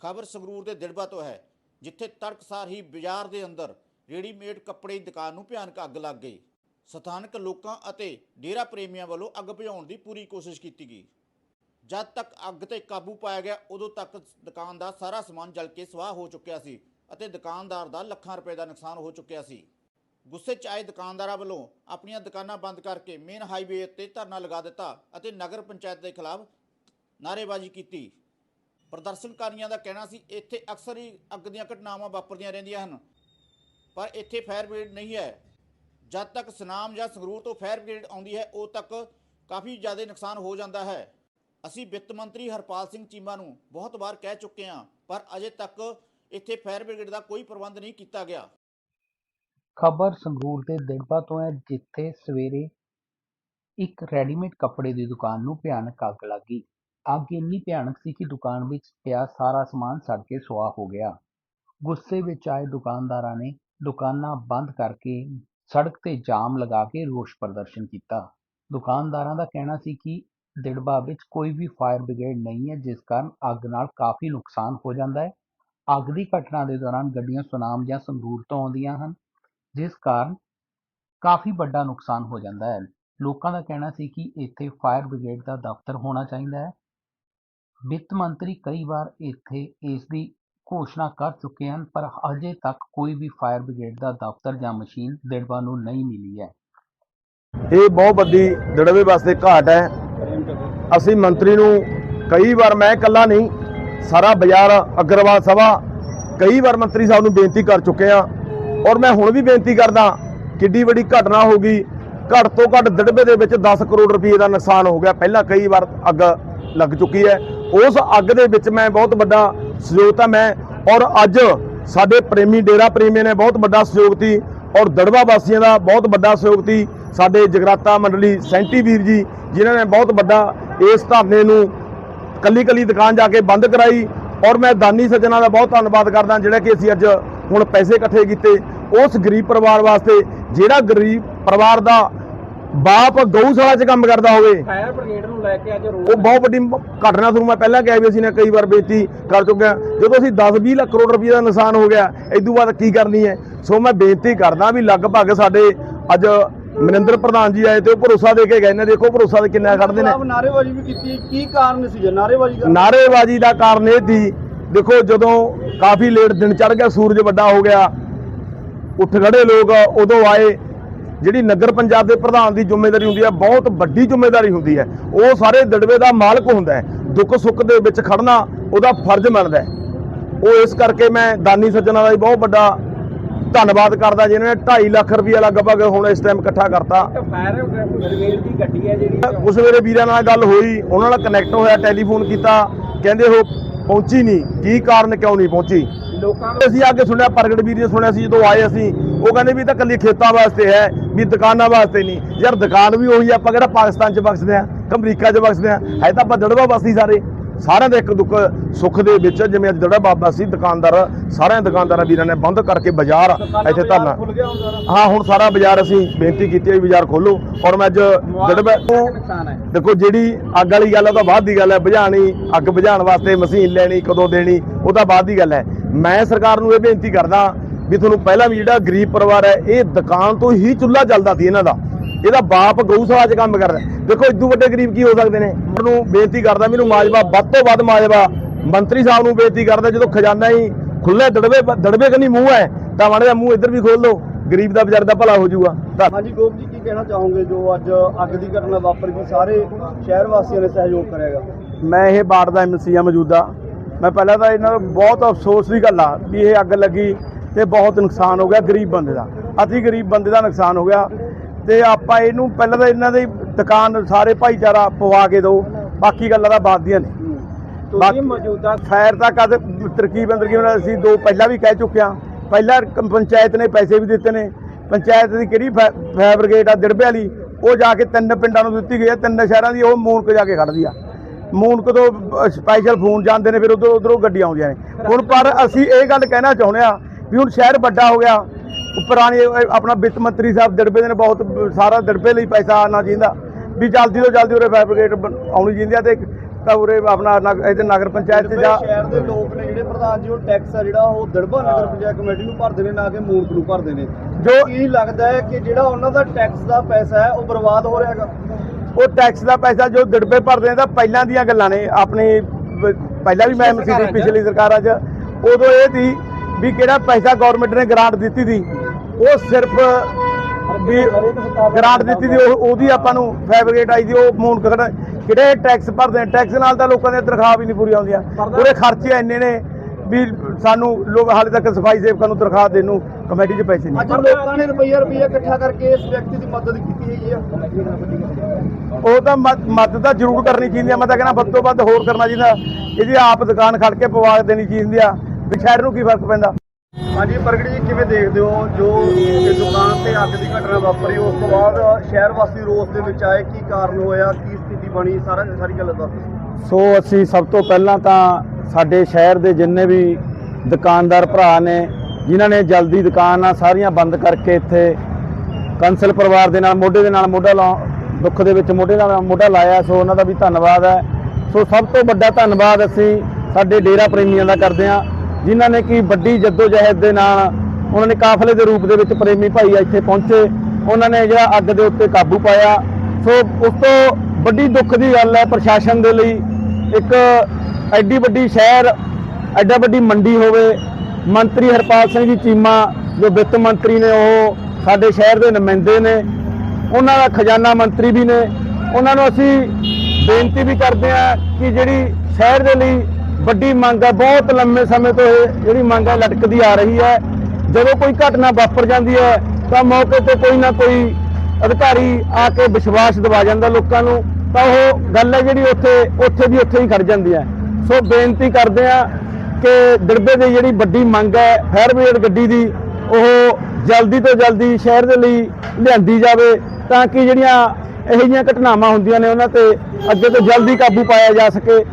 ਖਬਰ ਸੰਗਰੂਰ ਦੇ ਦਿੜਬਾ ਤੋਂ ਹੈ, ਜਿੱਥੇ ਤੜਕਸਾਰ ਹੀ ਬਾਜ਼ਾਰ ਦੇ ਅੰਦਰ ਰੈਡੀਮੇਡ ਕੱਪੜੇ ਦੀ ਦੁਕਾਨ ਨੂੰ ਭਿਆਨਕ ਅੱਗ ਲੱਗ ਗਈ। ਸਥਾਨਕ ਲੋਕਾਂ ਅਤੇ ਡੇਰਾ ਪ੍ਰੇਮੀਆਂ ਵੱਲੋਂ ਅੱਗ ਭਜਾਉਣ ਦੀ ਪੂਰੀ ਕੋਸ਼ਿਸ਼ ਕੀਤੀ ਗਈ। ਜਦ ਤੱਕ ਅੱਗ ਤੇ ਕਾਬੂ ਪਾਇਆ ਗਿਆ, ਉਦੋਂ ਤੱਕ ਦੁਕਾਨ ਦਾ ਸਾਰਾ ਸਮਾਨ ਜਲ ਕੇ ਸਵਾਹ ਹੋ ਚੁੱਕਿਆ ਸੀ ਅਤੇ ਦੁਕਾਨਦਾਰ ਦਾ ਲੱਖਾਂ ਰੁਪਏ ਦਾ ਨੁਕਸਾਨ ਹੋ ਚੁੱਕਿਆ ਸੀ। ਗੁੱਸੇ 'ਚ ਆਏ ਦੁਕਾਨਦਾਰਾਂ ਵੱਲੋਂ ਆਪਣੀਆਂ ਦੁਕਾਨਾਂ ਬੰਦ ਕਰਕੇ ਮੇਨ ਹਾਈਵੇ ਉੱਤੇ ਧਰਨਾ ਲਗਾ ਦਿੱਤਾ ਅਤੇ ਨਗਰ ਪੰਚਾਇਤ ਦੇ ਖਿਲਾਫ ਨਾਅਰੇਬਾਜ਼ੀ ਕੀਤੀ। ਪ੍ਰਦਰਸ਼ਨਕਾਰੀਆਂ ਦਾ ਕਹਿਣਾ ਸੀ, ਇੱਥੇ ਅਕਸਰ ਹੀ ਅੱਗ ਦੀਆਂ ਘਟਨਾਵਾਂ ਵਾਪਰਦੀਆਂ ਰਹਿੰਦੀਆਂ ਹਨ। ਪਰ ਇੱਥੇ ਫਾਇਰ ਬ੍ਰਿਗੇਡ ਨਹੀਂ ਹੈ। ਜਦ ਤੱਕ ਸਨਾਮ ਜਾਂ ਸੰਗਰੂਰ ਤੋਂ ਫਾਇਰ ਬ੍ਰਿਗੇਡ ਆਉਂਦੀ ਹੈ ਉਦੋਂ ਤੱਕ ਕਾਫੀ ਜ਼ਿਆਦਾ ਨੁਕਸਾਨ ਹੋ ਜਾਂਦਾ ਹੈ। ਅਸੀਂ ਵਿੱਤ ਮੰਤਰੀ ਹਰਪਾਲ ਸਿੰਘ ਚੀਮਾ ਨੂੰ ਬਹੁਤ ਵਾਰ ਕਹਿ ਚੁੱਕੇ ਹਾਂ, ਪਰ ਅਜੇ ਤੱਕ ਇੱਥੇ ਫਾਇਰ ਬ੍ਰਿਗੇਡ ਦਾ ਕੋਈ ਪ੍ਰਬੰਧ ਨਹੀਂ ਕੀਤਾ ਗਿਆ। ਖਬਰ ਸੰਗਰੂਰ ਦੇ ਦਿੜਬਾ ਤੋਂ ਹੈ, ਜਿੱਥੇ ਸਵੇਰੇ ਇੱਕ ਰੈਡੀਮੇਡ ਕੱਪੜੇ ਦੀ ਦੁਕਾਨ ਨੂੰ ਭਿਆਨਕ ਅੱਗ ਲੱਗ ਗਈ। ਅੱਗ ਇੰਨੀ ਭਿਆਨਕ ਸੀ ਕਿ ਦੁਕਾਨ ਵਿੱਚ ਪਿਆ ਸਾਰਾ ਸਮਾਨ ਸੜ ਕੇ ਸੁਆਹ ਹੋ ਗਿਆ। ਗੁੱਸੇ ਵਿੱਚ ਆਏ ਦੁਕਾਨਦਾਰਾਂ ਨੇ ਦੁਕਾਨਾਂ ਬੰਦ ਕਰਕੇ ਸੜਕ ਤੇ ਜਾਮ ਲਗਾ ਕੇ ਰੋਸ ਪ੍ਰਦਰਸ਼ਨ ਕੀਤਾ। ਦੁਕਾਨਦਾਰਾਂ ਦਾ ਕਹਿਣਾ ਸੀ ਕਿ ਦਿੜਬਾ ਵਿੱਚ ਕੋਈ ਵੀ ਫਾਇਰ ਬ੍ਰਿਗੇਡ ਨਹੀਂ ਹੈ, ਜਿਸ ਕਾਰਨ ਅੱਗ ਨਾਲ ਕਾਫੀ ਨੁਕਸਾਨ ਹੋ ਜਾਂਦਾ ਹੈ। ਅੱਗ ਦੀ ਘਟਨਾ ਦੇ ਦੌਰਾਨ ਗੱਡੀਆਂ ਸੁਨਾਮ ਜਾਂ ਸੰਗਰੂਰ ਤੋਂ ਆਉਂਦੀਆਂ ਹਨ, ਜਿਸ ਕਾਰਨ ਕਾਫੀ ਵੱਡਾ ਨੁਕਸਾਨ ਹੋ ਜਾਂਦਾ ਹੈ। ਲੋਕਾਂ ਦਾ ਕਹਿਣਾ ਸੀ ਕਿ ਇੱਥੇ ਫਾਇਰ ਬ੍ਰਿਗੇਡ ਦਾ ਦਫ਼ਤਰ ਹੋਣਾ ਚਾਹੀਦਾ ਹੈ। ਵਿੱਤ ਮੰਤਰੀ ਕਈ ਵਾਰ ਇੱਥੇ ਇਸ ਦੀ ਘੋਸ਼ਣਾ ਕਰ ਚੁੱਕੇ ਹਨ, ਪਰ ਅਜੇ ਤੱਕ ਕੋਈ ਵੀ ਫਾਇਰ ਬ੍ਰਿਗੇਡ ਦਾ ਦਫ਼ਤਰ ਜਾਂ ਮਸ਼ੀਨ ਦਿੜਬਾ ਨੂੰ ਨਹੀਂ ਮਿਲੀ ਹੈ। ਇਹ ਬਹੁਤ ਵੱਡੀ ਦੜਵੇ ਵਾਸਤੇ ਘਾਟ ਹੈ। ਅਸੀਂ ਮੰਤਰੀ ਨੂੰ ਕਈ ਵਾਰ ਮੈਂ ਇਕੱਲਾ ਨਹੀਂ, ਸਾਰਾ ਬਾਜ਼ਾਰ, ਅਗਰਵਾਲ ਸਭਾ, ਕਈ ਵਾਰ ਮੰਤਰੀ ਸਾਹਿਬ ਨੂੰ ਬੇਨਤੀ ਕਰ ਚੁੱਕੇ ਆ ਔਰ ਮੈਂ ਹੁਣ ਵੀ ਬੇਨਤੀ ਕਰਦਾ, ਕਿੱਡੀ ਵੱਡੀ ਘਟਨਾ ਹੋ ਗਈ, ਘੱਟ ਤੋਂ ਘੱਟ ਦੜਬੇ ਦੇ ਵਿੱਚ 10 ਕਰੋੜ ਰੁਪਏ ਦਾ ਨੁਕਸਾਨ ਹੋ ਗਿਆ। ਪਹਿਲਾਂ ਕਈ ਵਾਰ ਅੱਗ ਲੱਗ ਚੁੱਕੀ ਹੈ। ਉਸ ਅੱਗ ਦੇ ਵਿੱਚ ਮੈਂ ਬਹੁਤ ਵੱਡਾ ਸਹਿਯੋਗ ਤਾਂ ਮੈਂ ਔਰ ਅੱਜ ਸਾਡੇ ਪ੍ਰੇਮੀ ਡੇਰਾ ਪ੍ਰੇਮੀਆਂ ਨੇ ਬਹੁਤ ਵੱਡਾ ਸਹਿਯੋਗ ਤੀ ਔਰ ਦੜਵਾ ਵਾਸੀਆਂ ਦਾ ਬਹੁਤ ਵੱਡਾ ਸਹਿਯੋਗ ਤੀ ਸਾਡੇ ਜਗਰਾਤਾ ਮੰਡਲੀ ਸੈਂਟੀ ਵੀਰ ਜੀ, ਜਿਨ੍ਹਾਂ ਨੇ ਬਹੁਤ ਵੱਡਾ ਇਸ ਧਰਨੇ ਨੂੰ ਕੱਲੀ ਕੱਲੀ ਦੁਕਾਨ ਜਾ ਕੇ ਬੰਦ ਕਰਾਈ। ਔਰ ਮੈਂ ਦਾਨੀ ਸੱਜਣਾ ਦਾ ਬਹੁਤ ਧੰਨਵਾਦ ਕਰਦਾ, ਜਿਹੜਾ ਕਿ ਅਸੀਂ ਅੱਜ ਹੁਣ ਪੈਸੇ ਇਕੱਠੇ ਕੀਤੇ। ਉਸ ਗਰੀਬ ਪਰਿਵਾਰ ਵਾਸਤੇ ਜਿਹੜਾ ਗਰੀਬ ਪਰਿਵਾਰ ਦਾ ਬਾਪ ਗਊਸ਼ਾਲਾ 'ਚ ਕੰਮ ਕਰਦਾ ਹੋਵੇ। ਫਾਇਰ ਬ੍ਰਿਗੇਡ ਨੂੰ ਲੈ ਕੇ ਅੱਜ ਰੋਡ ਉਹ ਬਹੁਤ ਵੱਡੀ ਘਟਨਾ ਤੁਹਾਨੂੰ ਮੈਂ ਪਹਿਲਾਂ ਕਿਹਾ ਵੀ ਅਸੀਂ ਨੇ ਕਈ ਵਾਰ ਬੇਨਤੀ ਕਰ ਚੁੱਕੇ ਹਾਂ। ਜਦੋਂ ਅਸੀਂ 10-20 ਲੱਖ ਕਰੋੜ ਰੁਪਏ ਦਾ ਨੁਕਸਾਨ ਹੋ ਗਿਆ ਇਦੋਂ ਬਾਅਦ ਕੀ ਕਰਨੀ ਹੈ? ਸੋ ਮੈਂ ਬੇਨਤੀ ਕਰਦਾ ਵੀ ਲਗਭਗ ਸਾਡੇ ਅੱਜ ਮਨਿੰਦਰ ਪ੍ਰਧਾਨ ਜੀ ਆਏ ਤੇ ਉਹ ਭਰੋਸਾ ਦੇ ਕੇ ਗਏ ਨੇ। ਦੇਖੋ ਭਰੋਸਾ ਦੇ ਕਿੰਨਾ ਕੱਢਦੇ ਨੇ। ਨਾਰੇਬਾਜ਼ੀ ਵੀ ਕੀਤੀ ਕੀ ਕਾਰਨ ਸੀ ਜੇ? ਨਾਰੇਬਾਜ਼ੀ ਦਾ? ਨਾਰੇਬਾਜ਼ੀ ਦਾ ਕਾਰਨ ਇਹ ਸੀ ਦੇਖੋ ਜਦੋਂ ਕਾਫੀ ਲੇਟ ਦਿਨ ਚੜ ਗਿਆ ਸੂਰਜ ਵੱਡਾ ਹੋ ਗਿਆ ਉੱਠ ਖੜੇ ਲੋਕ ਉਦੋਂ ਆਏ। ਜਿਹੜੀ ਨਗਰ ਪੰਚਾਇਤ ਦੇ ਪ੍ਰਧਾਨ ਦੀ ਜ਼ਿੰਮੇਵਾਰੀ ਹੁੰਦੀ ਹੈ, ਬਹੁਤ ਵੱਡੀ ਜ਼ਿੰਮੇਵਾਰੀ ਹੁੰਦੀ ਹੈ। ਉਹ ਸਾਰੇ ਦੜਵੇ ਦਾ ਮਾਲਕ ਹੁੰਦਾ ਹੈ। ਦੁੱਖ ਸੁੱਖ ਦੇ ਵਿੱਚ ਖੜਨਾ, ਉਹਦਾ ਫਰਜ਼ ਬਣਦਾ ਹੈ। ਉਹ ਇਸ ਕਰਕੇ ਮੈਂ ਦਾਨੀ ਸੱਜਣਾ ਦਾ ਵੀ ਬਹੁਤ ਵੱਡਾ ਧੰਨਵਾਦ ਕਰਦਾ, ਜਿਨ੍ਹਾਂ ਨੇ 2.5 ਲੱਖ ਰੁਪਏ ਲਗਭਗ ਹੁਣ ਇਸ ਟਾਈਮ ਇਕੱਠਾ ਕਰਤਾ। ਉਸ ਵੇਲੇ ਵੀਰਾਂ ਨਾਲ ਗੱਲ ਹੋਈ, ਉਹਨਾਂ ਨਾਲ ਕਨੈਕਟ ਹੋਇਆ ਟੈਲੀਫੋਨ ਕੀਤਾ। ਕਹਿੰਦੇ ਉਹ ਪਹੁੰਚੀ ਨਹੀਂ। ਕੀ ਕਾਰਨ ਕਿਉਂ ਨਹੀਂ ਪਹੁੰਚੀ? ਲੋਕਾਂ ਨੂੰ ਅਸੀਂ ਅੱਗੇ ਸੁਣਿਆ, ਪ੍ਰਗਟ ਵੀਰ ਨੇ ਸੁਣਿਆ ਸੀ, ਜਦੋਂ ਆਏ ਅਸੀਂ ਉਹ ਕਹਿੰਦੇ ਵੀ ਤਾਂ ਕੱਲੀ ਖੇਤਾਂ ਵਾਸਤੇ ਹੈ ਵੀ ਦੁਕਾਨਾਂ ਵਾਸਤੇ ਨਹੀਂ। ਯਾਰ ਦੁਕਾਨ ਵੀ ਉਹੀ ਆਪਾਂ ਕਿਹੜਾ ਪਾਕਿਸਤਾਨ 'ਚ ਬਖਸ਼ਦੇ ਆ ਅਮਰੀਕਾ 'ਚ ਬਖਸ਼ਦੇ ਆ ਹੈ ਤਾਂ ਆਪਾਂ ਦੜਵਾ ਵਾਸੀ ਸਾਰੇ। ਸਾਰਿਆਂ ਦੇ ਇੱਕ ਦੁੱਖ ਸੁੱਖ ਦੇ ਵਿੱਚ ਜਿਵੇਂ ਅੱਜ ਦੜਾ ਬਾਬਾ ਸੀ ਦੁਕਾਨਦਾਰ ਸਾਰਿਆਂ ਦੁਕਾਨਦਾਰਾਂ ਵੀਰਾਂ ਨੇ ਬੰਦ ਕਰਕੇ ਬਾਜ਼ਾਰ ਇੱਥੇ ਧਰਨਾ। ਹਾਂ ਹੁਣ ਸਾਰਾ ਬਾਜ਼ਾਰ ਅਸੀਂ ਬੇਨਤੀ ਕੀਤੀ ਹੈ ਵੀ ਬਾਜ਼ਾਰ ਖੋਲੋ ਔਰ ਮੈਂ ਅੱਜ ਦੜਬਾ ਦੇਖੋ ਜਿਹੜੀ ਅੱਗ ਵਾਲੀ ਗੱਲ ਆ ਉਹ ਤਾਂ ਬਾਅਦ ਦੀ ਗੱਲ ਹੈ। ਬੁਝਾਣੀ ਅੱਗ ਬੁਝਾਉਣ ਵਾਸਤੇ ਮਸ਼ੀਨ ਲੈਣੀ ਕਦੋਂ ਦੇਣੀ ਉਹ ਤਾਂ ਬਾਅਦ ਦੀ ਗੱਲ ਹੈ। ਮੈਂ ਸਰਕਾਰ ਨੂੰ ਇਹ ਬੇਨਤੀ ਕਰਦਾ ਵੀ ਤੁਹਾਨੂੰ ਪਹਿਲਾਂ ਵੀ ਜਿਹੜਾ ਗਰੀਬ ਪਰਿਵਾਰ ਹੈ ਇਹ ਦੁਕਾਨ ਤੋਂ ਹੀ ਚੁੱਲ੍ਹਾ ਚੱਲਦਾ ਸੀ ਇਹਨਾਂ ਦਾ। ਇਹਦਾ ਬਾਪ ਗਊਸ਼ਾਲਾ 'ਚ ਕੰਮ ਕਰਦਾ ਦੇਖੋ ਇਦੋਂ ਵੱਡੇ ਗਰੀਬ ਕੀ ਹੋ ਸਕਦੇ ਨੇ? ਉਹਨੂੰ ਬੇਨਤੀ ਕਰਦਾ ਮੈਨੂੰ ਮਾਜਵਾ ਵੱਧ ਤੋਂ ਵੱਧ ਮਾਜਵਾ। ਮੰਤਰੀ ਸਾਹਿਬ ਨੂੰ ਬੇਨਤੀ ਕਰਦਾ ਜਦੋਂ ਖਜ਼ਾਨਾ ਹੀ ਖੁੱਲੇ ਦੜਵੇ ਦੜਵੇ ਕਨੀ ਮੂੰਹ ਹੈ ਤਾਂ ਮਾੜਾ ਜਿਹਾ ਮੂੰਹ ਇੱਧਰ ਵੀ ਖੋਲ ਲਓ। ਗਰੀਬ ਦਾ ਵਿਚਾਰ ਦਾ ਭਲਾ ਹੋ ਜਾਊਗਾ। ਹਾਂਜੀ ਗੋਪ ਜੀ ਕੀ ਕਹਿਣਾ ਚਾਹੋਗੇ ਜੋ ਅੱਜ ਅੱਗ ਦੀ ਘਟਨਾ ਵਾਪਰ ਗਈ ਸਾਰੇ ਸ਼ਹਿਰ ਵਾਸੀਆਂ ਨੇ ਸਹਿਯੋਗ ਕਰਿਆਗਾ ਮੈਂ ਇਹ ਵਾਰਡ ਦਾ ਐਮਸੀ ਆ ਮੌਜੂਦਾ। ਮੈਂ ਪਹਿਲਾਂ ਤਾਂ ਇਹਨਾਂ ਨੂੰ ਬਹੁਤ ਅਫਸੋਸ ਦੀ ਗੱਲ ਆ ਵੀ ਇਹ ਅੱਗ ਲੱਗੀ। ਤੇ ਬਹੁਤ ਨੁਕਸਾਨ ਹੋ ਗਿਆ ਗਰੀਬ ਬੰਦੇ ਦਾ। ਅਤੀ ਗਰੀਬ ਬੰਦੇ ਦਾ ਨੁਕਸਾਨ ਹੋ ਗਿਆ। ਤੇ ਆਪਾਂ ਇਹਨੂੰ ਪਹਿਲਾਂ ਤਾਂ ਇਹਨਾਂ ਦੀ ਦੁਕਾਨ ਸਾਰੇ ਭਾਈਚਾਰਾ ਪਵਾ ਕੇ ਦਿਓ ਬਾਕੀ ਗੱਲਾਂ ਤਾਂ ਬਾਅਦ ਦੀਆਂ ਨੇ। ਤੁਸੀਂ ਬਾਕੀ- ਮੌਜੂਦਾ ਖੈਰ ਤਾਂ ਕਦ ਤਰਕੀਬ ਅੰਦਰ ਕੀ ਹੋਣਾ ਅਸੀਂ ਦੋ ਪਹਿਲਾਂ ਵੀ ਕਹਿ ਚੁੱਕੇ ਹਾਂ। ਪਹਿਲਾਂ ਪੰਚਾਇਤ ਨੇ ਪੈਸੇ ਵੀ ਦਿੱਤੇ ਨੇ। ਪੰਚਾਇਤ ਦੀ ਕਿਹੜੀ ਫਾ- ਫਾਇਰ ਬ੍ਰਿਗੇਡ ਆ ਦਿੜਬੇ ਵਾਲੀ ਉਹ ਜਾ ਕੇ ਤਿੰਨ ਪਿੰਡਾਂ ਨੂੰ ਦਿੱਤੀ ਗਈ ਹੈ ਤਿੰਨ ਸ਼ਹਿਰਾਂ ਦੀ ਉਹ ਮੂਨਕ ਜਾ ਕੇ ਖੜਦੀ ਆ। ਮੂਨਕ ਤੋਂ ਸਪੈਸ਼ਲ ਫੋਨ ਜਾਂਦੇ ਨੇ ਫਿਰ ਉਧਰ ਉਧਰੋਂ ਗੱਡੀਆਂ ਆਉਂਦੀਆਂ ਨੇ। ਹੁਣ ਪਰ ਅਸੀਂ ਇਹ ਗੱਲ ਕਹਿਣਾ ਚਾਹੁੰਦੇ ਆ ਵੀ ਹੁਣ ਸ਼ਹਿਰ ਵੱਡਾ ਹੋ ਗਿਆ। ਪੁਰਾਣੀ ਆਪਣਾ ਵਿੱਤ ਮੰਤਰੀ ਸਾਹਿਬ ਦਿੜਬੇ ਦੇ ਨੇ ਬਹੁਤ ਸਾਰਾ ਦਿੜਬੇ ਲਈ ਪੈਸਾ ਆਉਣਾ ਚਾਹੀਦਾ। ਵੀ ਜਲਦੀ ਤੋਂ ਜਲਦੀ ਉਰੇ ਫਾਇਰ ਬ੍ਰਿਗੇਡ ਆਉਣੀ ਚਾਹੀਦੀ ਆ ਤੇ ਤਾਂ ਉਰੇ ਆਪਣਾ ਇਹਦੇ ਨਗਰ ਪੰਚਾਇਤ ਜਿਹੜੇ ਜਾ ਸ਼ਹਿਰ ਦੇ ਲੋਕ ਨੇ ਜਿਹੜੇ ਪ੍ਰਧਾਨ ਜੀ ਉਹ ਟੈਕਸ ਆ ਜਿਹੜਾ ਉਹ ਦੜਬਾ ਨਗਰ ਪੰਚਾਇਤ ਕਮੇਟੀ ਨੂੰ ਭਰਦੇ ਨੇ ਨਾ ਕਿ ਮੂਰਖ ਨੂੰ ਭਰਦੇ ਨੇ। ਜੋ- ਕੀ ਲੱਗਦਾ ਹੈ ਕਿ ਜਿਹੜਾ ਉਹਨਾਂ ਦਾ ਟੈਕਸ ਦਾ ਪੈਸਾ ਹੈ ਉਹ ਬਰਬਾਦ ਹੋ ਰਿਹਾ ਹੈਗਾ? ਉਹ ਟੈਕਸ ਦਾ ਪੈਸਾ ਜੋ ਦਿੜਪੇ ਭਰਦੇ ਨੇ ਤਾਂ ਪਹਿਲਾਂ ਦੀਆਂ ਗੱਲਾਂ ਨੇ। ਆਪਣੀ ਪਹਿਲਾਂ ਵੀ ਮੈਂ ਐਮਸੀ ਦੀ ਪਿਛਲੀ ਸਰਕਾਰਾਂ 'ਚ। ਉਦੋਂ ਇਹ ਸੀ ਵੀ ਕਿਹੜਾ ਪੈਸਾ ਗਵਰਨਮੈਂਟ ਨੇ ਗ੍ਰਾਂਟ ਦਿੱਤੀ ਸੀ ਉਹ ਸਿਰਫ ਵੀ ਗ੍ਰਾਂਟ ਦਿੱਤੀ ਉਹ ਉਹਦੀ ਆਪਾਂ ਨੂੰ ਫੈਬਰਿਕੇਟ ਆਈ ਸੀ ਉਹ ਮੂਨ ਕਿਹੜੇ ਟੈਕਸ ਭਰਦੇ ਨੇ? ਟੈਕਸ ਨਾਲ ਤਾਂ ਲੋਕਾਂ ਦੀਆਂ ਤਨਖਾਹ ਵੀ ਨਹੀਂ ਪੂਰੀਆਂ ਹੁੰਦੀਆਂ। ਉਹਦੇ ਖਰਚੇ ਇੰਨੇ ਨੇ ਵੀ ਸਾਨੂੰ ਲੋਕ ਹਾਲੇ ਤੱਕ ਸਫ਼ਾਈ ਸੇਵਕਾਂ ਨੂੰ ਤਨਖਾਹ ਦੇਣ ਨੂੰ ਕਮੇਟੀ 'ਚ ਪੈਸੇ ਨਹੀਂ। ਅੱਜ ਲੋਕਾਂ ਨੇ ਰੁਪਈਆ ਰੁਪਈਆ ਇਕੱਠਾ ਕਰਕੇ ਇਸ ਵਿਅਕਤੀ ਦੀ ਮਦਦ ਕੀਤੀ ਹੈਗੀ ਆ। ਉਹ ਤਾਂ ਮਦ- ਮਦਦ ਤਾਂ ਜ਼ਰੂਰ ਕਰਨੀ ਚਾਹੀਦੀ ਆ। ਮੈਂ ਤਾਂ ਕਹਿੰਦਾ ਵੱਧ ਤੋਂ ਵੱਧ ਹੋਰ ਕਰਨਾ ਚਾਹੀਦਾ। ਇਹਦੀ ਆਪ ਦੁਕਾਨ ਖੜ ਕੇ ਪਵਾ ਦੇਣੀ ਚਾਹੀਦੀ ਆ। ਵੀ ਸ਼ਹਿਰ ਨੂੰ ਕੀ ਫ਼ਰਕ ਪੈਂਦਾ? ਹਾਂਜੀ ਪ੍ਰਗਟ ਜੀ ਕਿਵੇਂ ਦੇਖਦੇ ਹੋ ਜੋ ਇਹ ਦੁਕਾਨ ਤੇ ਅੱਗ ਦੀ ਘਟਨਾ ਵਾਪਰੀ ਉਸ ਤੋਂ ਬਾਅਦ ਸ਼ਹਿਰ ਵਾਸੀ ਰੋਸ ਦੇ ਵਿੱਚ ਆਏ ਕੀ ਕਾਰਨ ਹੋਇਆ ਕੀ ਸਥਿਤੀ ਬਣੀ ਸਾਰਾ ਸਾਰੀ ਗੱਲ ਦੱਸੋ। ਸੋ ਅਸੀਂ ਸਭ ਤੋਂ ਪਹਿਲਾਂ ਤਾਂ ਸਾਡੇ ਸ਼ਹਿਰ ਦੇ ਜਿੰਨੇ ਵੀ ਦੁਕਾਨਦਾਰ ਭਰਾ ਨੇ ਜਿਨ੍ਹਾਂ ਨੇ ਜਲਦੀ ਦੁਕਾਨਾਂ ਸਾਰੀਆਂ ਬੰਦ ਕਰਕੇ ਇੱਥੇ ਕੰਸਲ ਪਰਿਵਾਰ ਦੇ ਨਾਲ ਮੋਢੇ ਦੇ ਨਾਲ ਮੋਢਾ ਲਾ ਦੁੱਖ ਦੇ ਵਿੱਚ ਮੋਢੇ ਨਾਲ ਮੋਢਾ ਲਾਇਆ ਸੋ ਉਹਨਾਂ ਦਾ ਵੀ ਧੰਨਵਾਦ ਹੈ। ਸੋ ਸਭ ਤੋਂ ਵੱਡਾ ਧੰਨਵਾਦ ਅਸੀਂ ਸਾਡੇ ਡੇਰਾ ਪ੍ਰੇਮੀਆਂ ਦਾ ਕਰਦੇ ਹਾਂ। ਜਿਨ੍ਹਾਂ ਨੇ ਕੀ ਵੱਡੀ ਜਦੋਜਹਿਦ ਦੇ ਨਾਲ ਉਹਨਾਂ ਨੇ ਕਾਫਲੇ ਦੇ ਰੂਪ ਦੇ ਵਿੱਚ ਪ੍ਰੇਮੀ ਭਾਈ ਇੱਥੇ ਪਹੁੰਚੇ। ਉਹਨਾਂ ਨੇ ਜਿਹੜਾ ਅੱਗ ਦੇ ਉੱਤੇ ਕਾਬੂ ਪਾਇਆ। ਸੋ ਉਸ ਤੋਂ ਵੱਡੀ ਦੁੱਖ ਦੀ ਗੱਲ ਹੈ, ਪ੍ਰਸ਼ਾਸਨ ਦੇ ਲਈ ਇੱਕ ਐਡੀ ਵੱਡੀ ਸ਼ਹਿਰ, ਐਡਾ ਵੱਡੀ ਮੰਡੀ ਹੋਵੇ। ਮੰਤਰੀ ਹਰਪਾਲ ਸਿੰਘ ਜੀ ਚੀਮਾ, ਜੋ ਵਿੱਤ ਮੰਤਰੀ ਨੇ, ਉਹ ਸਾਡੇ ਸ਼ਹਿਰ ਦੇ ਨੁਮਾਇੰਦੇ ਨੇ। ਉਹਨਾਂ ਦਾ ਖਜ਼ਾਨਾ ਮੰਤਰੀ ਵੀ ਨੇ। ਉਹਨਾਂ ਨੂੰ ਅਸੀਂ ਬੇਨਤੀ ਵੀ ਕਰਦੇ ਹਾਂ ਕਿ ਜਿਹੜੀ ਸ਼ਹਿਰ ਦੇ ਲਈ ਵੱਡੀ ਮੰਗ ਹੈ ਬਹੁਤ ਲੰਮੇ ਸਮੇਂ ਤੋਂ ਇਹ ਜਿਹੜੀ ਮੰਗ ਹੈ ਲਟਕਦੀ ਆ ਰਹੀ ਹੈ। ਜਦੋਂ ਕੋਈ ਘਟਨਾ ਵਾਪਰ ਜਾਂਦੀ ਹੈ, ਤਾਂ ਮੌਕੇ ਤੇ ਕੋਈ ਨਾ ਕੋਈ ਅਧਿਕਾਰੀ ਆ ਕੇ ਵਿਸ਼ਵਾਸ ਦਿਵਾ ਜਾਂਦਾ ਲੋਕਾਂ ਨੂੰ। ਤਾਂ ਉਹ ਗੱਲ ਹੈ ਜਿਹੜੀ ਉੱਥੇ ਉੱਥੇ ਦੀ ਉੱਥੇ ਹੀ ਖੜ ਜਾਂਦੀ ਹੈ। ਸੋ ਬੇਨਤੀ ਕਰਦੇ ਆ ਕਿ ਦਿੜਬੇ ਦੀ ਜਿਹੜੀ ਵੱਡੀ ਮੰਗ ਹੈ, ਫਾਇਰ ਬ੍ਰਿਗੇਡ ਗੱਡੀ ਦੀ, ਉਹ ਜਲਦੀ ਤੋਂ ਜਲਦੀ ਸ਼ਹਿਰ ਦੇ ਲਈ ਲਿਆਂਦੀ ਜਾਵੇ, ਤਾਂ ਕਿ ਜਿਹੜੀਆਂ ਇਹੋ ਜਿਹੀਆਂ ਘਟਨਾਵਾਂ ਹੁੰਦੀਆਂ ਨੇ ਉਹਨਾਂ ਤੇ ਅੱਗੇ ਤੋਂ ਜਲਦੀ ਕਾਬੂ ਪਾਇਆ ਜਾ ਸਕੇ।